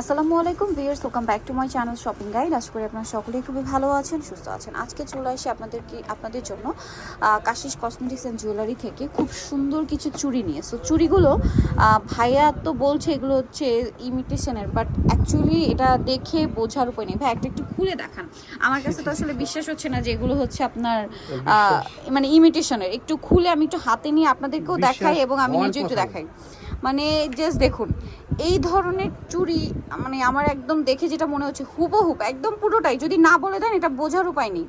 আসসালামু আলাইকুম viewers welcome back to my channel shopping guide আশা করি আপনারা সকলেই খুবই ভালো আছেন সুস্থ আছেন। আজকে চলে আসি আপনাদের কি আপনাদের জন্য কাশিস কসমেটিক্স অ্যান্ড জুয়েলারি থেকে খুব সুন্দর কিছু চুড়ি নিয়ে। সো চুড়িগুলো ভাইয়া তো বলছে এগুলো হচ্ছে ইমিটেশনের বাট অ্যাকচুয়ালি এটা দেখে বোঝার উপায় নেই। ভাই একটা একটু খুলে দেখান। আমার কাছে তো আসলে বিশ্বাস হচ্ছে না যে এগুলো হচ্ছে আপনার মানে ইমিটেশনের একটু খুলে আমি একটু হাতে নিয়ে আপনাদেরকেও দেখাই এবং আমি নিজে একটু দেখাই। মানে জাস্ট দেখুন এই ধরনের চুড়ি মানে আমার একদম দেখে যেটা মনে হচ্ছে হুবহুব একদম পুরোটাই যদি না বলে দেন এটা বোঝার উপায় নেই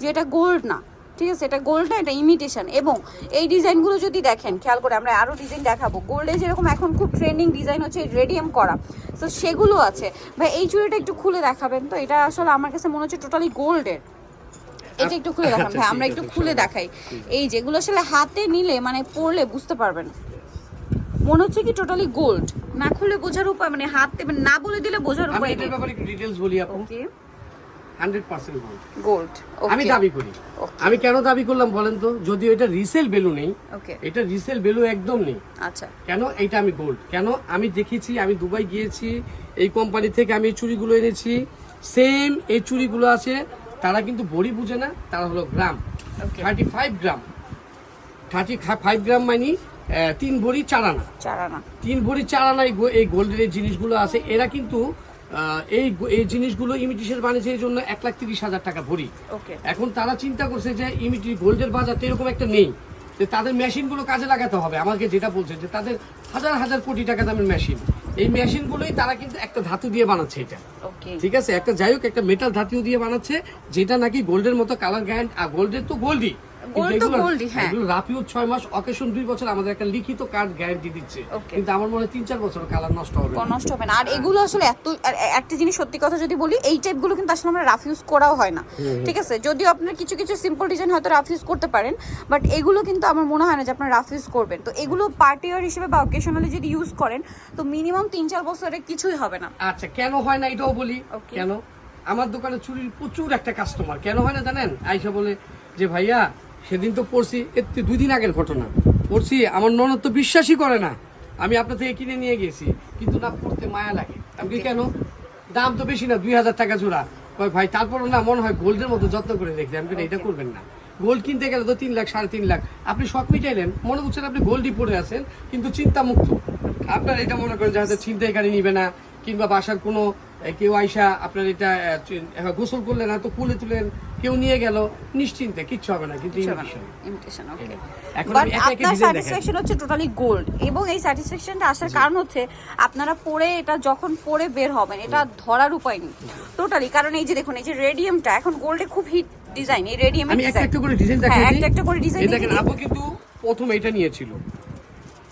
যে এটা গোল্ড না ঠিক আছে? এটা গোল্ড না এটা ইমিটেশন এবং এই ডিজাইনগুলো যদি দেখেন খেয়াল করে আমরা আরও ডিজাইন দেখাবো। গোল্ডে যেরকম এখন খুব ট্রেন্ডিং ডিজাইন হচ্ছে রেডিয়াম করা। তো সেগুলো আছে। ভাই এই চুড়িটা একটু খুলে দেখাবেন তো? এটা আসলে আমার কাছে মনে হচ্ছে টোটালি গোল্ডের এটা একটু খুলে দেখান। আচ্ছা, ভাই আমরা একটু খুলে দেখাই। এই যেগুলো আসলে হাতে নিলে মানে পরলে বুঝতে পারবেন। মনে হচ্ছে কি টোটালি গোল্ড না খুলে বোঝার উপায় মানে হাত না বলে দিলে বোঝার উপায় নেই। ব্যাপারে একটু ডিটেলস বলি আপু। Okay hundred percent gold gold আমি দাবি করি। আমি কেন দাবি করলাম বলেন তো? যদিও এটা রিসেল ভ্যালু নেই ওকে এটা রিসেল ভ্যালু একদম নেই। আচ্ছা। কেন? এইটা আমি গোল্ড কেন? আমি দেখেছি আমি দুবাই গিয়েছি এই কোম্পানি থেকে আমি এই চুড়িগুলো এনেছি। সেম এই চুড়িগুলো আছে তারা কিন্তু বড়ি বুঝে না তারা হলো gram thirty five gram thirty five gram মানে তিন ভরি চার আনা চারানা। তিন ভরি চার আনা এই গো- এই গোল্ডের এই জিনিসগুলো আছে। এরা কিন্তু এই এই জিনিসগুলো ইমিটেশন বানিয়েছে এই জন্য এক লাখ তিরিশ হাজার টাকা ভরি। এখন তারা চিন্তা করছে যে ইমিটি গোল্ডের বাজার তো এরকম একটা নেই। যে তাদের মেশিনগুলো কাজে লাগাতে হবে। আমাকে যেটা বলছে যে তাদের হাজার হাজার কোটি টাকা দামের মেশিন। এই মেশিনগুলোই তারা কিন্তু একটা ধাতু দিয়ে বানাচ্ছে এটা। ঠিক আছে? একটা যাই হোক একটা মেটাল ধাতু দিয়ে বানাচ্ছে যেটা নাকি গোল্ডের মতো কালার গ্যারান্ট আর গোল্ডের তো গোল্ডই। হ্যাঁ। রাপিও মাস অকেশন দুই বছর আমাদের একটা লিখিত কার্ড গ্যারান্টি দিচ্ছে. কিন্তু আমার মনে হয় তিন চার বছর কালার নষ্ট হবে না। নষ্ট হবে না। আর এগুলো আসলে এত একটা জিনিস সত্যি কথা যদি বলি এই টাইপগুলো কিন্তু আসলে আমরা রাফ ইউজ করাও হয় না। ঠিক আছে? যদিও আপনার কিছু কিছু সিম্পল ডিজাইন হয়তো রাফ ইউজ করতে পারেন বাট এগুলো কিন্তু আমার মনে হয় না যে আপনার রাফ ইউজ করবেন। তো এগুলো পার্টি ওয়ার হিসেবে বা অকেশনালি যদি ইউজ করেন তো মিনিমাম তিন চার বছরে কিছুই হবে না। আচ্ছা কেন হয় না এটাও বলি. কেন? আমার দোকানে চুরির প্রচুর একটা কাস্টমার কেন হয় না জানেন? আইসা বলে যে ভাইয়া সেদিন তো পড়ছি এর তো দুই দিন আগের ঘটনা। পড়ছি আমার ননদ তো বিশ্বাসই করে না। আমি আপনার থেকে কিনে নিয়ে গেছি কিন্তু না পড়তে মায়া লাগে। আমি কেন? দাম তো বেশি না দুই হাজার টাকা জোড়া। কয় ভাই তারপরও না মনে হয় গোল্ডের মতো যত্ন করে দেখি আমি বলি, এটা করবেন না। গোল্ড কিনতে গেলে তো তিন লাখ সাড়ে তিন লাখ। আপনি শখ মিটাইলেন। মনে করছেন আপনি গোল্ডই পরে আছেন কিন্তু চিন্তা মুক্ত আপনার এটা মনে করেন যে হয়তো চিন্তাই গাড়ি নিবে না কিংবা বাসার কোনো কেউ আইসা আপনার এটা গোসল করলেন হয়তো কুলে তুলেন কেউ নিয়ে গেল নিশ্চিন্তে কিচ্ছু হবে না কিন্তু ইমিটেশন এখন আমি একে একে আপনার স্যাটিসফ্যাকশন হচ্ছে টোটালি গোল্ড এবং এই স্যাটিসফ্যাকশনটা আসার কারণ হচ্ছে আপনারা পরে এটা যখন পরে বের হবেন এটা ধরার উপায় নেই। টোটালি কারণ এই যে দেখুন এই যে রেডিয়ামটা এখন গোল্ডে খুব হিট ডিজাইন এই রেডিয়ামের আমি একটা একটা করে ডিজাইন হ্যাঁ, দেখাই একটা একটা করে এই দেখেন আপু কিন্তু প্রথম এটা নিয়েছিল।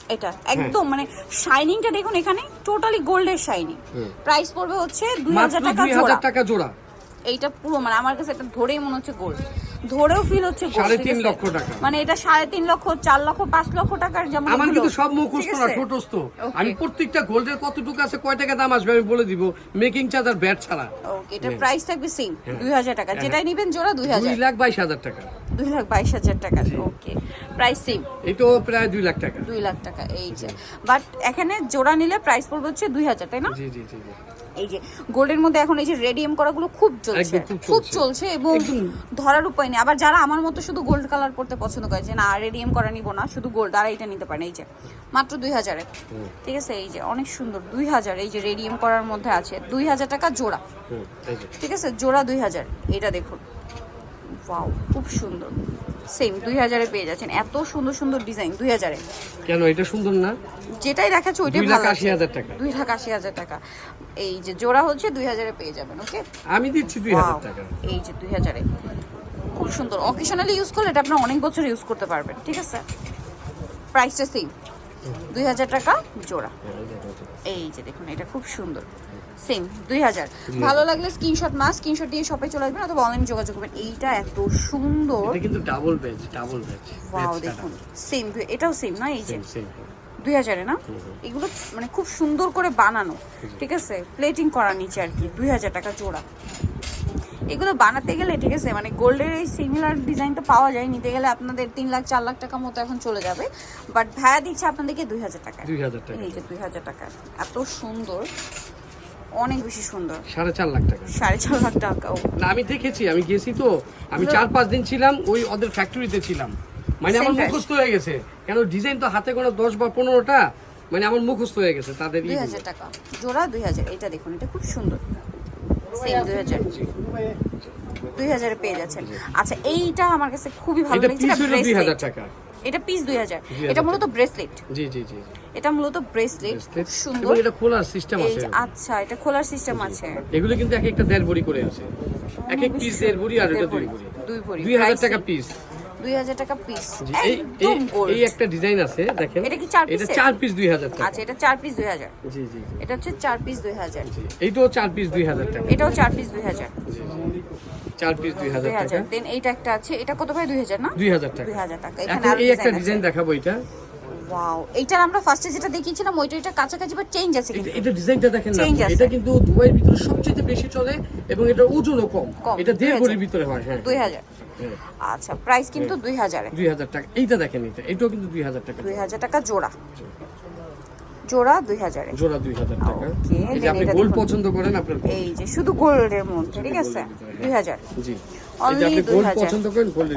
এটা একদম মানে শাইনিংটা দেখুন এখানে টোটালি গোল্ডের শাইনিং প্রাইস পড়বে হচ্ছে দুই হাজার টাকা জোড়া হাজার টাকা জোড়া। এইটা পুরো মানে আমার কাছে এটা ধরেই মনে হচ্ছে গোল্ড ধরেও ফিল হচ্ছে সাড়ে তিন লক্ষ টাকা। মানে এটা সাড়ে তিন লক্ষ চার লক্ষ পাঁচ লক্ষ টাকার যেমন আমার কিন্তু সব মুখস্থ না Okay. আমি প্রত্যেকটা গোল্ডের কতটুকু আছে কয় টাকা দাম আসবে আমি বলে দিব। মেকিং চার্জ আর ব্যাট ছাড়া। ওকে এটার প্রাইস থাকবে সেম দুই হাজার টাকা। যেটাই নেবেন জোড়া দুই হাজার। দুই লাখ বাইশ হাজার টাকা। দুই লাখ বাইশ হাজার টাকা। ওকে প্রাইস সেম এটাও প্রায় দুই লাখ টাকা। দুই লাখ টাকা এই যে। বাট এখানে জোড়া নিলে প্রাইস পড়বে হচ্ছে দুই হাজার তাই না? জি জি জি। এই যে গোল্ডের মধ্যে এখন এই যে রেডিয়াম করাগুলো খুব চলছে। খুব চলছে। এবং ধরার উপায় নেই। আবার যারা আমার মতো শুধু গোল্ড কালার পড়তে পছন্দ করে যে না রেডিয়াম করা নিব না শুধু গোল্ড আর এইটা নিতে পারেন। এই যে মাত্র দুই হাজারে। ঠিক আছে? এই যে অনেক সুন্দর। দুই হাজার এই যে রেডিয়াম করার মধ্যে আছে। দুই হাজার টাকা জোড়া। ঠিক আছে? জোড়া দুই হাজার। এটা দেখুন। খুব সুন্দর। সেম দুই হাজারে পেয়ে যাচ্ছেন। এত সুন্দর সুন্দর ডিজাইন দুই হাজারে। কেন এটা সুন্দর না? যেটাই দেখাচ্ছে ওইটাই ভালো আশি হাজার টাকা। দুই লাখ আশি হাজার টাকা। এই যে জোড়া হচ্ছে দুই হাজারে পেয়ে যাবেন ওকে আমি দিচ্ছি দুই হাজার টাকা। এই যে দুই হাজারে। খুব সুন্দর। অকেশনালি ইউজ করলে এটা আপনার অনেক বছর ইউজ করতে পারবেন ঠিক আছে? প্রাইসটা সেম দুই হাজার টাকা জোড়া। এই যে দেখুন এটা খুব সুন্দর। সেম দুই হাজার। ভালো লাগলে স্ক্রিনশট মাস স্ক্রিনশট দিয়ে শপে চলে আসবেন অথবা অনলাইন যোগাযোগ করবেন। এইটা এত সুন্দর। এটা কিন্তু double batch double batch wow দেখুন সেম এটাও সেম না এই যে দুই হাজারে না? এগুলো মানে খুব সুন্দর করে বানানো ঠিক আছে? প্লেটিং করা নিচে আর কি দুই হাজার টাকা জোড়া। এগুলো বানাতে গেলে ঠিক আছে মানে গোল্ডের এই সিমিলার ডিজাইন তো পাওয়া যায় নিতে গেলে আপনাদের তিন লাখ চার লাখ টাকা মতো এখন চলে যাবে। বাট ভাড়া দিচ্ছে আপনাদেরকে দুই হাজার টাকা। দুই হাজার টাকা। এই যে দুই হাজার টাকা এত সুন্দর। অনেক বেশি সুন্দর। সাড়ে চার লাখ টাকা। সাড়ে চার লাখ টাকা না আমি দেখেছি আমি গেছি তো আমি চার পাঁচ দিন ছিলাম ওই ওদের ফ্যাক্টরিতে ছিলাম। মানে আমার মুখস্থ হয়ে গেছে। কেন ডিজাইন তো হাতে করে দশ বা পনেরোটা মানে আমার মুখস্থ হয়ে গেছে তাদের দুই হাজার টাকা। জোড়া দুই হাজার এটা দেখুন এটা খুব সুন্দর। সেম দুই হাজার। দুই হাজারে পেয়ে যাচ্ছেন। আচ্ছা এইটা আমার কাছে খুবই ভালো লেগেছে দুই হাজার টাকা। এটা পিস দুই হাজার। 2000 এটা মূলত ব্রেসলেট জি জি জি এটা মূলত ব্রেসলেট সুন্দর। এটা খোলার সিস্টেম আছে। আচ্ছা এটা খোলার সিস্টেম আছে। এগুলো কিন্তু এক একটা দেড় বড়ি করে আছে। এক এক পিস দেড় বড়ি আর এটা দুই ভরি, দুই ভরি। দুই হাজার Price টাকা পিস দুই হাজার টাকা পিস একদম গোল্ড এই একটা ডিজাইন আছে দেখেন। এটা কি চার এটা piece-এর? চার পিস দুই হাজার টাকা। আচ্ছা এটা চার পিস দুই হাজার। জি জি এটা হচ্ছে চার পিস দুই হাজার। জি। এইটাও চার পিস দুই হাজার টাকা। এটাও চার পিস দুই হাজার। জি, জি। চার পিস দুই হাজার দুই টাকা। দেন এইটা একটা আছে। এটা কত ভাই? দুই হাজার না? দুই হাজার টাকা। দুই হাজার টাকা। এখানে এই একটা ডিজাইন দেখাবো এটা। ওয়াও এইটার আমরা ফার্স্টে যেটা দেখিয়েছিলাম ওইটা এটা কাছাকাছি বাট চেঞ্জ আছে কিন্তু। এটা ডিজাইনটা দেখেন না। এটা কিন্তু দুবাইয়ের ভিতরে সবচেয়ে বেশি চলে এবং এটা ওজনও কম। এটা দেড় ভরির ভিতরে হয় হ্যাঁ। দুই হাজার। হ্যাঁ, আচ্ছা প্রাইস কিন্তু দুই হাজারে। দুই হাজার টাকা। এইটা দেখেন এটা। এটাও কিন্তু দুই হাজার টাকা। দুই হাজার টাকা জোড়া। জোড়া দুই হাজারে জোড়া দুই হাজার টাকা। Okay, এই আপনি গোল্ড পছন্দ করেন আপনার এই যে শুধু গোল্ডের মধ্যে ঠিক আছে? gold এর ভিতরে, দুই হাজার। জি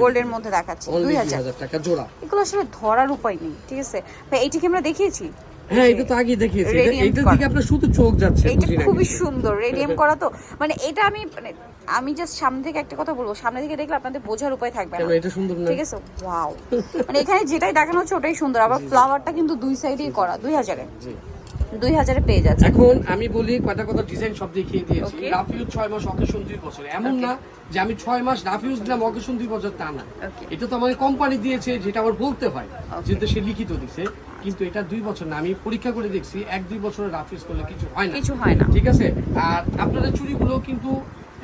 গোল্ডের মধ্যে দেখাচ্ছি দুই হাজার। হাজার টাকা জোড়া। এগুলো আসলে ধরার উপায় নেই ঠিক আছে? ভাই এইটা কি আমরা দেখিয়েছি? হ্যাঁ এটা তো আগে দেখিয়েছি। এটা দিকে আপনার শুধু চোখ যাচ্ছে না খুবই সুন্দর রেডিয়াম করা তো মানে এটা আমি মানে আমি জাস্ট সামনে থেকে একটা কথা বলব। সামনে থেকে দেখলে আপনাদের বোঝার উপায় থাকবে না। এটা সুন্দর না? ঠিক আছে? ওয়াও মানে এখানে যেটাই দেখানো হচ্ছে ওটাই সুন্দর। আবার ফ্লাওয়ারটা কিন্তু দুই সাইডেই করা দুই হাজারে। জি। দুই হাজারে পেয়ে যাচ্ছে। এখন আমি বলি কয়টা কথা ডিজাইন সব দেখিয়ে দিয়েছি. রাফিউজ ছয় মাস অকেশন দুই বছর। এমন না যে আমি ছয় মাস রাফিউজ দিলাম অকেশন দুই বছর তা না। এটা তো আমার কোম্পানি দিয়েছে যেটা আমার বলতে হয়। যেহেতু সে লিখিত দিছে। কিন্তু এটা দুই বছর না আমি পরীক্ষা করে দেখছি এক দুই বছরের রাফিউজ করলে কিছু হয় না। কিছু হয় না। ঠিক আছে? আর আপনাদের চুড়িগুলো কিন্তু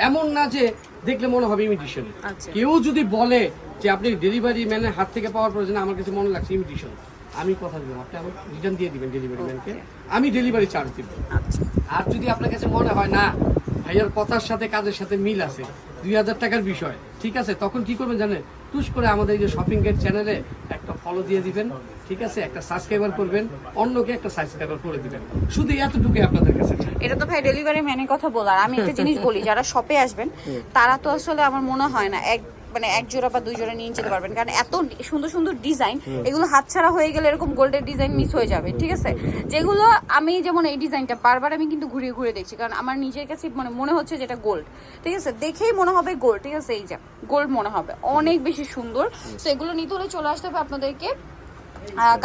এমন না যে দেখলে মনে হবে ইমিটেশন আচ্ছা। কেউ যদি বলে যে আপনি ডেলিভারি ম্যানের হাত থেকে পাওয়ার পর যে না, আমার কাছে মনে লাগছে ইমিটেশন আমি কথা দিলাম আপনি আমার রিটার্ন দিয়ে দিবেন ডেলিভারি ম্যানকে। আমি ডেলিভারি চার্জ দিব। আচ্ছা। আর যদি আপনার কাছে মনে হয় না ভাইয়ার কথার সাথে কাজের সাথে মিল আছে দুই হাজার টাকার বিষয় ঠিক আছে? তখন কি করবেন জানেন? টুস করে আমাদের এই যে শপিং এর চ্যানেলে একটা ফলো দিয়ে দিবেন ঠিক আছে? একটা সাবস্ক্রাইবার করবেন অন্যকে একটা সাবস্ক্রাইবার করে দিবেন। শুধু এতটুকুই আপনাদের কাছে এটা তো ভাই ডেলিভারি ম্যানের কথা বলার। আমি একটা জিনিস বলি যারা শপে আসবেন তারা তো আসলে আমার মনে হয় না এক মানে এক জোড়া বা দুই জোড়া নিয়ে যেতে পারবেন। কারণ এত সুন্দর সুন্দর ডিজাইন এগুলো হাতছাড়া হয়ে গেলে এরকম গোল্ডের ডিজাইন মিস হয়ে যাবে ঠিক আছে? যেগুলো আমি যেমন এই ডিজাইনটা বারবার আমি কিন্তু ঘুরিয়ে ঘুরে দেখছি কারণ আমার নিজের কাছে মানে মনে হচ্ছে যেটা গোল্ড ঠিক আছে? দেখেই মনে হবে গোল্ড ঠিক আছে? এই যে গোল্ড মনে হবে অনেক বেশি সুন্দর। তো এগুলো নিতে হলে চলে আসতে হবে আপনাদেরকে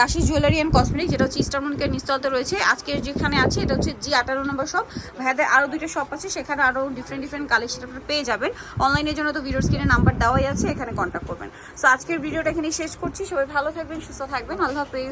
কাশি জুয়েলারি অ্যান্ড কসমেটিক যেটা হচ্ছে ইস্টারমনকের নিস্তলতে রয়েছে। আজকে যেখানে আছে, এটা হচ্ছে জি আঠারো নম্বর শপ ভাইয়াদের আরও দুটো শপ আছে, সেখানে আরও ডিফারেন্ট ডিফারেন্ট কালেকশন আপনারা পেয়ে যাবেন। অনলাইনের জন্য তো ভিডিও স্ক্রিনে নাম্বার দেওয়াই আছে, এখানে কন্ট্যাক্ট করবেন। সো আজকের ভিডিওটা এখানে শেষ করছি। সবাই ভালো থাকবেন, সুস্থ থাকবেন। আল্লাহ হাফেজ।